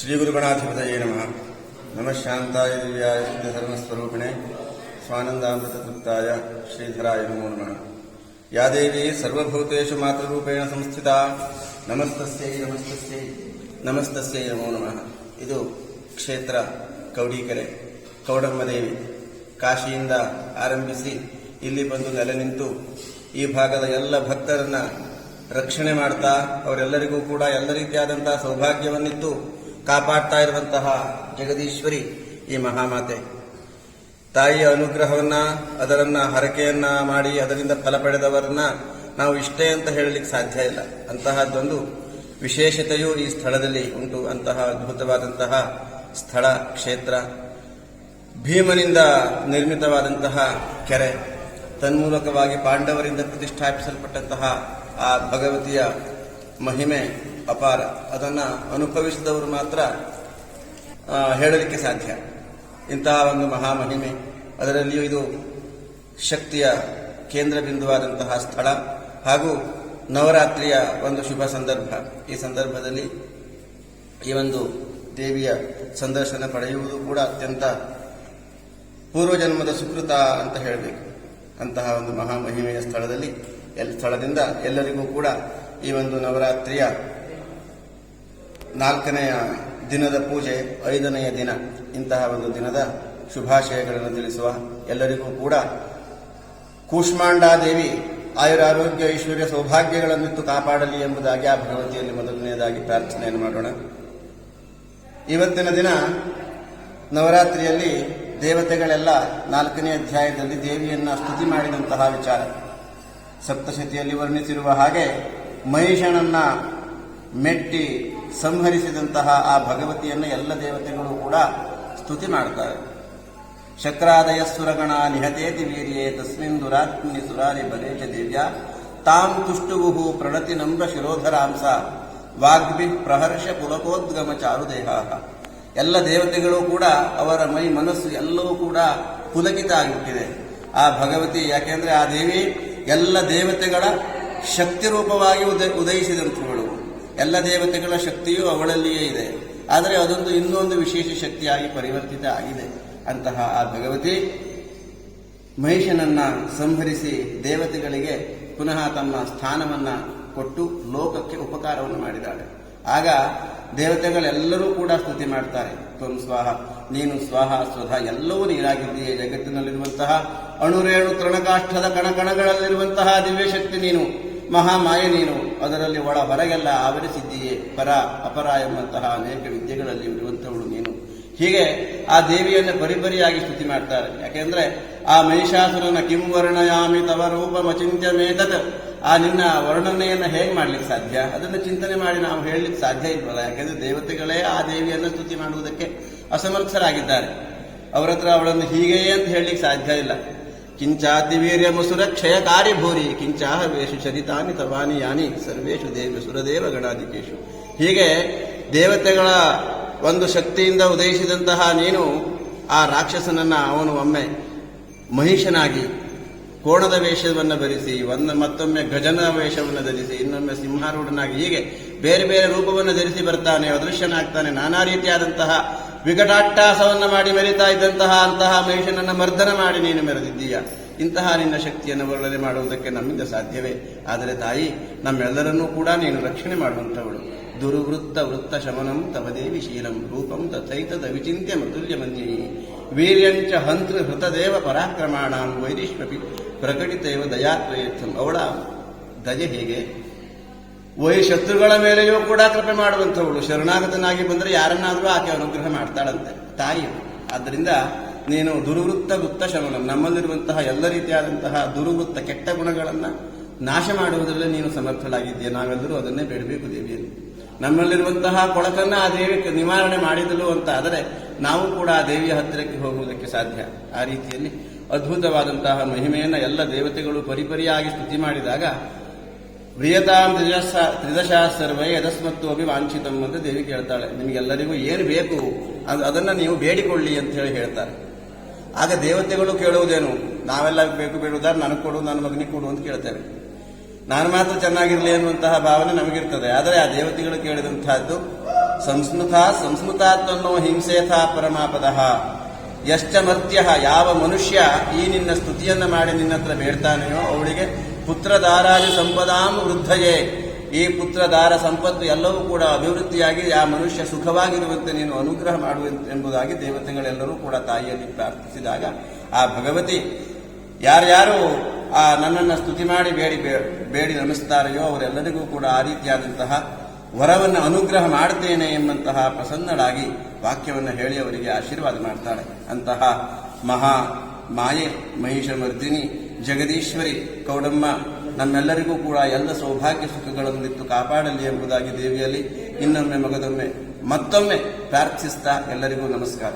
ಶ್ರೀ ಗುರುಗಣಾಧಿಪತಯೇ ನಮಃ. ನಮಃ ಶಾಂತಾಯ ದಿವ್ಯಾಯ ಸಿದ್ಧಧರ್ಮಸ್ವರೂಪಿಣೆ. ಸ್ವಾನಂದಾಮೃತ ತೃಪ್ತಾಯ ಶ್ರೀಧರಾಯ ನಮೋ ನಮಃ. ಯಾ ದೇವಿ ಸರ್ವಭೂತೇಷು ಮಾತೃರೂಪೇಣ ಸಂಸ್ಥಿತ. ನಮಸ್ತಸ್ಯೈ ನಮಸ್ತಸ್ಯೈ ನಮಸ್ತಸ್ಯೈ ನಮೋ ನಮಃ. ಇದು ಕ್ಷೇತ್ರ ಕೌಡಿಕೆರೆ, ಕೌಡಮ್ಮ ದೇವಿ. ಕಾಶಿಯಿಂದ ಆರಂಭಿಸಿ ಇಲ್ಲಿ ಬಂದು ನೆಲೆ ನಿಂತು ಈ ಭಾಗದ ಎಲ್ಲ ಭಕ್ತರನ್ನ ರಕ್ಷಣೆ ಮಾಡ್ತಾ ಅವರೆಲ್ಲರಿಗೂ ಕೂಡ ಎಲ್ಲ ರೀತಿಯಾದಂತಹ ಸೌಭಾಗ್ಯವನ್ನಿತ್ತು. ಕಾಪಾಡ್ತಾ ಇರುವಂತಹ ಜಗದೀಶ್ವರಿ ಈ ಮಹಾಮಾತೆ. ತಾಯಿಯ ಅನುಗ್ರಹವನ್ನ, ಅದರನ್ನ ಹರಕೆಯನ್ನ ಮಾಡಿ, ಅದರಿಂದ ಫಲ ಪಡೆದವರನ್ನ ನಾವು ಇಷ್ಟೇ ಅಂತ ಹೇಳಲಿಕ್ಕೆ ಸಾಧ್ಯ ಇಲ್ಲ. ಅಂತಹದ್ದೊಂದು ವಿಶೇಷತೆಯೂ ಈ ಸ್ಥಳದಲ್ಲಿ ಉಂಟು. ಅಂತಹ ಅದ್ಭುತವಾದಂತಹ ಸ್ಥಳ, ಕ್ಷೇತ್ರ. ಭೀಮನಿಂದ ನಿರ್ಮಿತವಾದಂತಹ ಕೆರೆ. ತನ್ಮೂಲಕವಾಗಿ ಪಾಂಡವರಿಂದ ಪ್ರತಿಷ್ಠಾಪಿಸಲ್ಪಟ್ಟಂತಹ ಆ ಭಗವತಿಯ ಮಹಿಮೆ ಅಪಾರ. ಅದನ್ನು ಅನುಭವಿಸಿದವರು ಮಾತ್ರ ಹೇಳಲಿಕ್ಕೆ ಸಾಧ್ಯ. ಇಂತಹ ಒಂದು ಮಹಾಮಹಿಮೆ. ಅದರಲ್ಲಿಯೂ ಇದು ಶಕ್ತಿಯ ಕೇಂದ್ರ ಬಿಂದುವಾದಂತಹ ಸ್ಥಳ ಹಾಗೂ ನವರಾತ್ರಿಯ ಒಂದು ಶುಭ ಸಂದರ್ಭ. ಈ ಸಂದರ್ಭದಲ್ಲಿ ಈ ಒಂದು ದೇವಿಯ ಸಂದರ್ಶನ ಪಡೆಯುವುದು ಕೂಡ ಅತ್ಯಂತ ಪೂರ್ವಜನ್ಮದ ಸುಕೃತ ಅಂತ ಹೇಳಬೇಕು. ಅಂತಹ ಒಂದು ಮಹಾಮಹಿಮೆಯ ಸ್ಥಳದಲ್ಲಿ, ಎಲ್, ಸ್ಥಳದಿಂದ ಎಲ್ಲರಿಗೂ ಕೂಡ ಈ ಒಂದು ನವರಾತ್ರಿಯ ನಾಲ್ಕನೆಯ ದಿನದ ಪೂಜೆ, ಐದನೆಯ ದಿನ, ಇಂತಹ ಒಂದು ದಿನದ ಶುಭಾಶಯಗಳನ್ನು ತಿಳಿಸುವ ಎಲ್ಲರಿಗೂ ಕೂಡ ಕೂಷ್ಮಾಂಡಾದೇವಿ ಆಯುರಾರೋಗ್ಯ, ಐಶ್ವರ್ಯ ಸೌಭಾಗ್ಯಗಳನ್ನಿತ್ತು ಕಾಪಾಡಲಿ ಎಂಬುದಾಗಿ ಆ ಭಗವತಿಯಲ್ಲಿ ಮೊದಲನೆಯದಾಗಿ ಪ್ರಾರ್ಥನೆಯನ್ನು ಮಾಡೋಣ. ಇವತ್ತಿನ ದಿನ ನವರಾತ್ರಿಯಲ್ಲಿ ದೇವತೆಗಳೆಲ್ಲ ನಾಲ್ಕನೇ ಅಧ್ಯಾಯದಲ್ಲಿ ದೇವಿಯನ್ನ ಸ್ತುತಿ ಮಾಡಿದಂತಹ ವಿಚಾರ. ಸಪ್ತಶತಿಯಲ್ಲಿ ವರ್ಣಿಸಿರುವ ಹಾಗೆ ಮಹಿಷನನ್ನ ಮೆಟ್ಟಿ ಸಂಹರಿಸಿದಂತಹ ಆ ಭಗವತಿಯನ್ನು ಎಲ್ಲ ದೇವತೆಗಳು ಕೂಡ ಸ್ತುತಿ ಮಾಡ್ತಾರೆ. ಶಕ್ರಾದಯ ಸುರಗಣ ನಿಹತೇತಿ ವೀರ್ಯೆ ತಸ್ಮಿನ್ ದುರಾತ್ಮನಿ ಸುರಾರಿ ಬಲೇಶ ದಿವ್ಯ ತಾಂ ತುಷ್ಟುಗುಹು ಪ್ರಣತಿ ನಮ್ರ ಶಿರೋಧರಾಂಸ ವಾಗ್ಭಿ ಪ್ರಹರ್ಷ ಪುಲಕೋದ್ಗಮ ಚಾರುದೇಹ ಎಲ್ಲ ದೇವತೆಗಳು ಕೂಡ ಅವರ ಮೈ ಮನಸ್ಸು ಎಲ್ಲವೂ ಕೂಡ ಪುಲಕಿತ ಆಗಿಬಿಟ್ಟಿದೆ. ಆ ಭಗವತಿ ಯಾಕೆಂದ್ರೆ ಆ ದೇವಿ ಎಲ್ಲ ದೇವತೆಗಳ ಶಕ್ತಿ ರೂಪವಾಗಿ ಉದಯ, ಉದಯಿಸಿದಂಥವಳು. ಎಲ್ಲ ದೇವತೆಗಳ ಶಕ್ತಿಯೂ ಅವಳಲ್ಲಿಯೇ ಇದೆ. ಆದರೆ ಅದೊಂದು ಇನ್ನೊಂದು ವಿಶೇಷ ಶಕ್ತಿಯಾಗಿ ಪರಿವರ್ತಿತ ಆಗಿದೆ ಅಂತಹ ಆ ಭಗವತಿ ಮಹಿಷನನ್ನ ಸಂಹರಿಸಿ ದೇವತೆಗಳಿಗೆ ಪುನಃ ತಮ್ಮ ಸ್ಥಾನವನ್ನ ಕೊಟ್ಟು ಲೋಕಕ್ಕೆ ಉಪಕಾರವನ್ನು ಮಾಡಿದ್ದಾಳೆ ಆಗ ದೇವತೆಗಳೆಲ್ಲರೂ ಕೂಡ ಸ್ತುತಿ ಮಾಡ್ತಾರೆ. ತ್ವಂ ಸ್ವಾಹ, ನೀನು ಸ್ವಾಹ, ಸ್ವಧ ಎಲ್ಲವೂ ನೀರಾಗಿದ್ದೀಯೇ ಜಗತ್ತಿನಲ್ಲಿರುವಂತಹ ಅಣುರೇಣು ತೃಣಕಾಷ್ಠದ ಕಣಕಣಗಳಲ್ಲಿರುವಂತಹ ದಿವ್ಯಶಕ್ತಿ ನೀನು, ಮಹಾಮಾಯ ನೀನು. ಅದರಲ್ಲಿ ಒಳ ಹೊರಗೆಲ್ಲ ಆವರಿಸಿದ್ದೀಯೇ? ಪರ ಅಪರ ಎಂಬಂತಹ ಅನೇಕ ವಿದ್ಯೆಗಳಲ್ಲಿ ಇರುವಂತವಳು ನೀನು. ಹೀಗೆ ಆ ದೇವಿಯನ್ನು ಪರಿಪರಿಯಾಗಿ ಸ್ತುತಿ ಮಾಡ್ತಾರೆ. ಯಾಕೆಂದ್ರೆ ಆ ಮಹಿಷಾಸುರನ ಕಿಂ ವರ್ಣಯಾಮಿ ತವ ರೂಪ ಮಚಿಂತ್ಯ ಮೇಧದ ಆ ನಿನ್ನ ವರ್ಣನೆಯನ್ನು ಹೇಗೆ ಮಾಡ್ಲಿಕ್ಕೆ ಸಾಧ್ಯ? ಅದನ್ನು ಚಿಂತನೆ ಮಾಡಿ ನಾವು ಹೇಳಲಿಕ್ಕೆ ಸಾಧ್ಯ ಇಲ್ವಲ್ಲ? ಯಾಕೆಂದ್ರೆ ದೇವತೆಗಳೇ ಆ ದೇವಿಯನ್ನು ಸ್ತುತಿ ಮಾಡುವುದಕ್ಕೆ ಅಸಮರ್ಥರಾಗಿದ್ದಾರೆ. ಅವರ ಹತ್ರ ಅವಳನ್ನು ಹೀಗೆಯೇ ಅಂತ ಹೇಳಲಿಕ್ಕೆ ಸಾಧ್ಯ ಇಲ್ಲ. ಕಿಂಚಾತಿವೀರ್ಯ ಮುಸುರ ಕ್ಷಯಕಾರಿ ಭೂರಿ ಕಿಂಚಾಹವೇಶು ಚರಿತಾನಿ ತವಾನಿ ಯಾನಿ, ಸರ್ವೇಶು ದೇವ ಸುರದೇವ ಗಣಾಧಿಕೇಶು. ಹೀಗೆ ದೇವತೆಗಳ ಒಂದು ಶಕ್ತಿಯಿಂದ ಉದಯಿಸಿದಂತಹ ನೀನು ಆ ರಾಕ್ಷಸನನ್ನ ಅವನು ಒಮ್ಮೆ ಮಹಿಷನಾಗಿ ಕೋಣದ ವೇಷವನ್ನು ಧರಿಸಿ, ಒಂದು ಮತ್ತೊಮ್ಮೆ ಗಜನ ವೇಷವನ್ನು ಧರಿಸಿ, ಇನ್ನೊಮ್ಮೆ ಸಿಂಹಾರೂಢನಾಗಿ ಹೀಗೆ ಬೇರೆ ಬೇರೆ ರೂಪವನ್ನು ಧರಿಸಿ ಬರ್ತಾನೆ, ಅದೃಶ್ಯನಾಗ್ತಾನೆ, ನಾನಾ ರೀತಿಯಾದಂತಹ ವಿಕಟಾಟ್ಟಾಸವನ್ನು ಮಾಡಿ ಮೆರಿತಾ ಇದ್ದಂತಹ ಅಂತಹ ಮಹಿಷನನ್ನು ಮರ್ದನ ಮಾಡಿ ನೀನು ಮೆರೆದಿದ್ದೀಯ. ಇಂತಹ ನಿನ್ನ ಶಕ್ತಿಯನ್ನು ವರ್ಣನೆ ಮಾಡುವುದಕ್ಕೆ ನಮ್ಮಿಂದ ಸಾಧ್ಯವೇ. ಆದರೆ ತಾಯಿ, ನಮ್ಮೆಲ್ಲರನ್ನೂ ಕೂಡ ನೀನು ರಕ್ಷಣೆ ಮಾಡುವಂಥವಳು. ದುರ್ವೃತ್ತ ವೃತ್ತ ಶಮನಂ ತವದೇವಿ ಶೀಲಂ ರೂಪಂ ತಥೈತದ ವಿಚಿಂತ್ಯ ಮೃತುಲ್ಯ ಮಂಜಿನಿ ವೀರ್ಯಂಚ ಹಂತೃ ಹೃತದೇವ ಪರಾಕ್ರಮಾಣಾಂ ವೈರಿಷ್ವಪಿ ಪ್ರಕಟಿತೇವ ದಯಾತ್ವಯರ್ಥಂ ಅವಳ ದಯೆ ಹೇಗೆ? ವೈ ಶತ್ರುಗಳ ಮೇಲೆಯೂ ಕೂಡ ಕೃಪೆ ಮಾಡುವಂಥವಳು. ಶರಣಾಗತನಾಗಿ ಬಂದರೆ ಯಾರನ್ನಾದರೂ ಆಕೆ ಅನುಗ್ರಹ ಮಾಡ್ತಾಳಂತೆ. ತಾಯಿ, ಆದ್ದರಿಂದ ನೀನು ದುರ್ವೃತ್ತ ಗುಪ್ತ ಶಮನ. ನಮ್ಮಲ್ಲಿರುವಂತಹ ಎಲ್ಲ ರೀತಿಯಾದಂತಹ ದುರ್ವೃತ್ತ ಕೆಟ್ಟ ಗುಣಗಳನ್ನು ನಾಶ ಮಾಡುವುದರಲ್ಲಿ ನೀನು ಸಮರ್ಥಳಾಗಿದ್ದೀಯ. ನಾವೆಲ್ಲರೂ ಅದನ್ನೇ ಬೇಡಬೇಕು ದೇವಿಯನ್ನು ನಮ್ಮಲ್ಲಿರುವಂತಹ ಕೊಳಕನ್ನು ಆ ದೇವಿ ನಿವಾರಣೆ ಮಾಡಿದಳು ಅಂತ ಆದರೆ ನಾವು ಕೂಡ ಆ ದೇವಿಯ ಹತ್ತಿರಕ್ಕೆ ಹೋಗುವುದಕ್ಕೆ ಸಾಧ್ಯ. ಆ ರೀತಿಯಲ್ಲಿ ಅದ್ಭುತವಾದಂತಹ ಮಹಿಮೆಯನ್ನು ಎಲ್ಲ ದೇವತೆಗಳು ಪರಿಪರಿಯಾಗಿ ಸ್ತುತಿ ಮಾಡಿದಾಗ ಪ್ರಿಯತಾಂ ತ್ರಿದಶ ತ್ರಿದಶಾ ಸರ್ವೇ ಯದಸ್ಮತ್ತು ಅಭಿ ವಾಂಛಿತಂ ಅಂತ ದೇವಿ ಕೇಳ್ತಾಳೆ. ನಿಮಗೆಲ್ಲರಿಗೂ ಏನು ಬೇಕು? ಅದು ಅದನ್ನ ನೀವು ಬೇಡಿಕೊಳ್ಳಿ ಅಂತ ಹೇಳಿ ಹೇಳ್ತಾರೆ. ಆಗ ದೇವತೆಗಳು ಕೇಳುವುದೇನು? ನಾವೆಲ್ಲ ಬೇಕು ಬೇಡುವುದಾರೆ ನನಗೆ ಕೊಡು, ನನ್ನ ಮಗನಿಗೆ ಕೊಡು ಅಂತ ಕೇಳ್ತೇವೆ. ನಾನು ಮಾತ್ರ ಚೆನ್ನಾಗಿರಲಿ ಅನ್ನುವಂತಹ ಭಾವನೆ ನಮಗಿರ್ತದೆ. ಆದರೆ ಆ ದೇವತೆಗಳು ಕೇಳಿದಂತಹದ್ದು ಸಂಸ್ಮೃತ ಸಂಸ್ಮೃತಾತ್ಮನೋ ಹಿಂಸೇಥ ಪರಮಾಪದ. ಎಷ್ಟ ಮರ್ತ್ಯ, ಯಾವ ಮನುಷ್ಯ ಈ ನಿನ್ನ ಸ್ತುತಿಯನ್ನ ಮಾಡಿ ನಿನ್ನ ಹತ್ರ ಬೇಡ್ತಾನೆಯೋ ಅವಳಿಗೆ ಪುತ್ರದಾರಾದಿ ಸಂಪದಾಂ ವೃದ್ಧಯೇ. ಈ ಪುತ್ರದಾರ ಸಂಪತ್ತು ಎಲ್ಲವೂ ಕೂಡ ಅಭಿವೃದ್ಧಿಯಾಗಿ ಆ ಮನುಷ್ಯ ಸುಖವಾಗಿರುವಂತೆ ನೀನು ಅನುಗ್ರಹ ಮಾಡುವಂತೆ ಎಂಬುದಾಗಿ ದೇವತೆಗಳೆಲ್ಲರೂ ಕೂಡ ತಾಯಿಯಲ್ಲಿ ಪ್ರಾರ್ಥಿಸಿದಾಗ ಆ ಭಗವತಿ, ಯಾರ್ಯಾರು ಆ ನನ್ನನ್ನು ಸ್ತುತಿ ಮಾಡಿ ಬೇಡಿ ಬೇಡಿ ನಮಿಸ್ತಾರೆಯೋ ಅವರೆಲ್ಲರಿಗೂ ಕೂಡ ಆ ರೀತಿಯಾದಂತಹ ವರವನ್ನು ಅನುಗ್ರಹ ಮಾಡ್ತೇನೆ ಎಂಬಂತಹ ಪ್ರಸನ್ನಳಾಗಿ ವಾಕ್ಯವನ್ನು ಹೇಳಿ ಅವರಿಗೆ ಆಶೀರ್ವಾದ ಮಾಡ್ತಾಳೆ. ಅಂತಹ ಮಹಾ ಮಾಯೆ ಮಹಿಷಮರ್ದಿನಿ ಜಗದೀಶ್ವರಿ ಕೌಡಮ್ಮ, ನಮ್ಮೆಲ್ಲರಿಗೂ ಕೂಡ ಎಲ್ಲ ಸೌಭಾಗ್ಯ ಸುಖಗಳನ್ನಿತ್ತು ಕಾಪಾಡಲಿ ಎಂಬುದಾಗಿ ದೇವಿಯಲ್ಲಿ ಇನ್ನೊಮ್ಮೆ ಮಗದೊಮ್ಮೆ ಮತ್ತೊಮ್ಮೆ ಪ್ರಾರ್ಥಿಸ್ತಾ ಎಲ್ಲರಿಗೂ ನಮಸ್ಕಾರ.